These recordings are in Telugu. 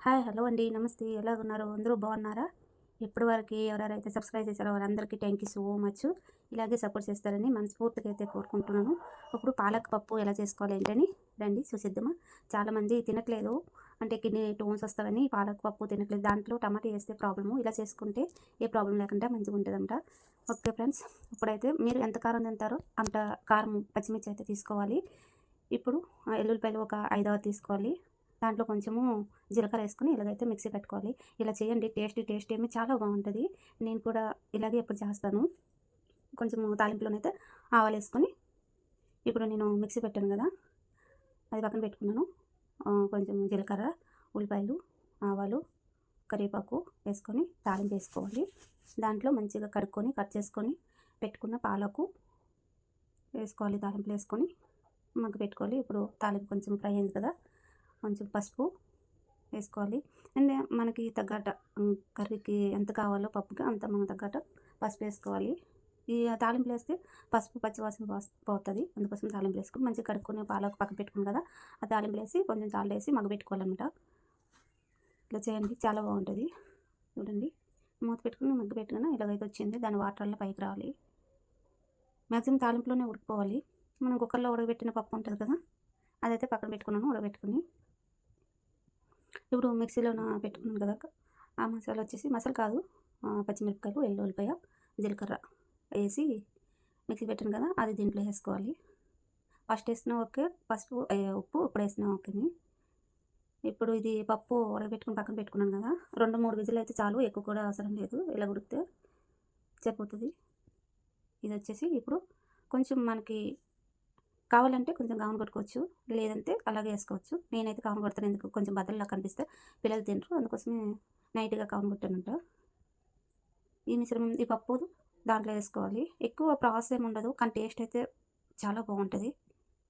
హాయ్ హలో అండి. నమస్తే. ఎలా ఉన్నారు? అందరూ బాగున్నారా? ఇప్పటివరకు వరకు ఎవరెవరైతే సబ్స్క్రైబ్ చేశారో వారందరికీ థ్యాంక్ యూ సో మచ్ ఇలాగే సపోర్ట్ చేస్తారని మనస్ఫూర్తిగా అయితే కోరుకుంటున్నాను. ఇప్పుడు పాలక్ పప్పు ఎలా చేసుకోవాలి ఏంటని? రండి చూసిద్దామా? చాలామంది తినట్లేదు. అంటే కిడ్నీ టోన్స్ వస్తాయని పాలక్ పప్పు తినట్లేదు. దాంట్లో టమాటా వేస్తే ప్రాబ్లము ఇలా చేసుకుంటే ఏ ప్రాబ్లం లేకుండా మంచిగా ఉంటుందంట. ఓకే ఫ్రెండ్స్ ఇప్పుడైతే మీరు ఎంత కారం తింటారో అంత కారం పచ్చిమిర్చి అయితే తీసుకోవాలి. ఇప్పుడు ఆ, ఎల్లుల్లిపాయలు ఒక ఐదవ తీసుకోవాలి. దాంట్లో కొంచెము జీలకర్ర వేసుకొని ఇలాగైతే మిక్సీ పెట్టుకోవాలి. ఇలా చేయండి. టేస్టీ టేస్ట్ ఏమి చాలా బాగుంటుంది. నేను కూడా ఇలాగే ఎప్పుడు చేస్తాను. కొంచెము తాలింపులోనైతే ఆవాలు వేసుకొని ఇప్పుడు నేను మిక్సీ పెట్టాను కదా అది పక్కన పెట్టుకున్నాను. కొంచెం జీలకర్ర ఉల్లిపాయలు ఆవాలు కరివేపాకు వేసుకొని తాలింపు వేసుకోవాలి. దాంట్లో మంచిగా కడుక్కొని కట్ చేసుకొని పెట్టుకున్న పాలకు వేసుకోవాలి. తాలింపులు వేసుకొని మగ్గ పెట్టుకోవాలి. ఇప్పుడు తాలింపు కొంచెం ఫ్రై అయింది కదా కొంచెం పసుపు వేసుకోవాలి. అండ్ మనకి తగ్గట కర్రీకి ఎంత కావాలో పప్పుకి అంత మనం తగ్గట పసుపు వేసుకోవాలి. ఈ తాలింపులు వేస్తే పసుపు పచ్చివాసన పోతుంది. అందుకోసం తాలింపులు వేసుకుని మంచిగా కడుక్కొని పాలకు పక్క పెట్టుకుని కదా ఆ తాలింపులు వేసి కొంచెం చాలు వేసి మగ్గ పెట్టుకోవాలన్నమాట. ఇలా చేయండి చాలా బాగుంటుంది. చూడండి మూత పెట్టుకుని మగ్గ పెట్టుకుని ఇలాగైతే వచ్చింది. దాని వాటర్లో పైకి రావాలి. మ్యాక్సిమం తాలింపులోనే ఉడికిపోవాలి. మనం కుక్కర్లో ఉడకబెట్టిన పప్పు ఉంటుంది కదా అదైతే పక్కన పెట్టుకున్నాను ఉడకబెట్టుకుని. ఇప్పుడు మిక్సీలో పెట్టుకున్నాను కదా ఆ మసాలా వచ్చేసి మసాలా కాదు పచ్చిమిరపకాయలు పచ్చిమిరపకాయలు ఎల్లుల్లిపాయ జీలకర్ర వేసి మిక్సీ పెట్టాను కదా అది దీంట్లో వేసుకోవాలి. ఫస్ట్ వేసిన ఓకే ఫస్ట్ ఉప్పు ఇప్పుడు వేసిన ఓకేని ఇప్పుడు ఇది పప్పు పెట్టుకుని పక్కన పెట్టుకున్నాను కదా రెండు మూడు విజులు అయితే చాలు ఎక్కువ కూడా అవసరం లేదు. ఇలా ఉడికితే సరిపోతుంది. ఇది వచ్చేసి ఇప్పుడు కొంచెం మనకి కావాలంటే కొంచెం గౌన్ కొట్టుకోవచ్చు లేదంటే అలాగే వేసుకోవచ్చు. నేనైతే కావన కొడతాను ఎందుకు? కొంచెం బద్దలులా కనిపిస్తే పిల్లలు తింటారు అందుకోసమే నైట్గా కావన కొట్టానంట. ఈ మిశ్రమం ఈ పప్పు దాంట్లో వేసుకోవాలి. ఎక్కువ ప్రాసెస్ ఏమి ఉండదు కానీ టేస్ట్ అయితే చాలా బాగుంటుంది.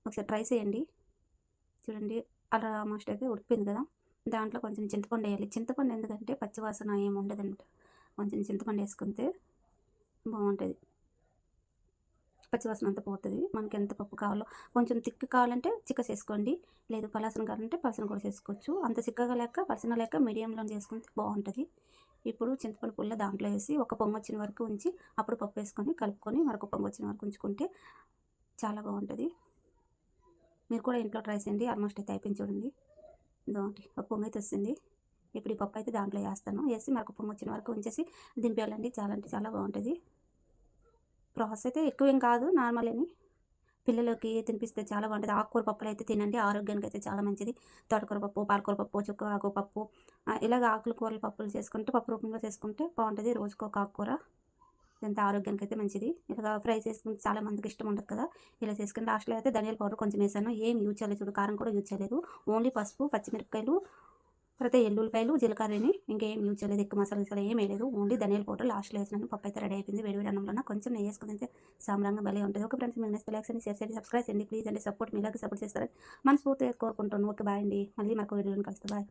ఒకసారి ట్రై చేయండి. చూడండి అలా మస్ట్ అయితే ఉడిపోయింది కదా. దాంట్లో కొంచెం చింతపండు వేయాలి. చింతపండు ఎందుకంటే పచ్చివాసన ఏమి ఉండదన్నమాట కొంచెం చింతపండు వేసుకుంటే బాగుంటుంది. పచ్చివాసన అంతా పోతుంది. మనకి ఎంత పప్పు కావాలో కొంచెం తిక్కు కావాలంటే చిక్క చేసుకోండి. లేదు పలాసన కావాలంటే పలసన కూడా చేసుకోవచ్చు. అంత చిక్కగా లేక పలసన లేక మీడియంలో చేసుకుంటే బాగుంటుంది. ఇప్పుడు చింతపండు పుల్ల దాంట్లో వేసి ఒక పొంగు వచ్చిన వరకు ఉంచి అప్పుడు పప్పు వేసుకొని కలుపుకొని మరొక పొంగు వచ్చిన వరకు ఉంచుకుంటే చాలా బాగుంటుంది. మీరు కూడా ఇంట్లో ట్రై చేయండి. ఆల్మోస్ట్ అయితే అయిపోయింది చూడండి. ఇదొకటి ఒక పొంగు అయితే వస్తుంది. ఇప్పుడు ఈ పప్పు అయితే దాంట్లో వేస్తాను. వేసి మరొక పొంగు వచ్చిన వరకు ఉంచేసి దింపేయాలండి. చాలా అంటే చాలా బాగుంటుంది. ప్రాసెస్ అయితే ఎక్కువ ఏం కాదు నార్మల్ని పిల్లలకి తినిపిస్తే చాలా బాగుంటుంది. ఆకుకూర పప్పులు అయితే తినండి ఆరోగ్యానికి అయితే చాలా మంచిది. తోటకూర పప్పు పాలకూర పప్పు చుక్క ఆకు పప్పు ఇలాగ ఆకులు కూరలు పప్పులు చేసుకుంటే పప్పు రూపంలో చేసుకుంటే బాగుంటుంది. రోజుకు ఒక ఆకుకూర ఎంత ఆరోగ్యానికి అయితే మంచిది. ఇలాగ ఫ్రై చేసుకుంటే చాలా మందికి ఇష్టం ఉండదు కదా. ఇలా చేసుకుని లాస్ట్లో అయితే ధనియాల పౌడర్ కొంచెం వేసాను. ఏం యూజ్ చేయలేదు చూడు కారం కూడా యూజ్ చేయలేదు. ఓన్లీ పసుపు పచ్చిమిరపకాయలు ప్రతి ఎల్లుల్లిపాయలు జీలకర్రని ఇంకేం యూజ్ చేయలేదు. ఎక్కువ మసాలా గిసాలా ఏం వేయలేదు ఓన్లీ ధనియాల పౌడర్ లాస్ట్లో వేసినాను పప్పు అయితే రెడీ అయిపోయింది. వేడి వేడి అన్నంలో కొంచెం నెయ్యి వేసుకుని అయితే భలే ఉంటుంది. ఒక ఫ్రెండ్స్ మీ నెక్స్ట్ లైక్స్ అని షేర్ చేయండి సబ్స్క్రైబ్ చేయండి. ప్లీజ్ అండి సపోర్ట్ మీలాగే సపోర్ట్ చేస్తారని మనస్ఫూర్తిగా కోరుకుంటాను ఓకే బాయ్ అండి. మళ్ళీ మాకు వీడియోని కలుస్తా బాయ్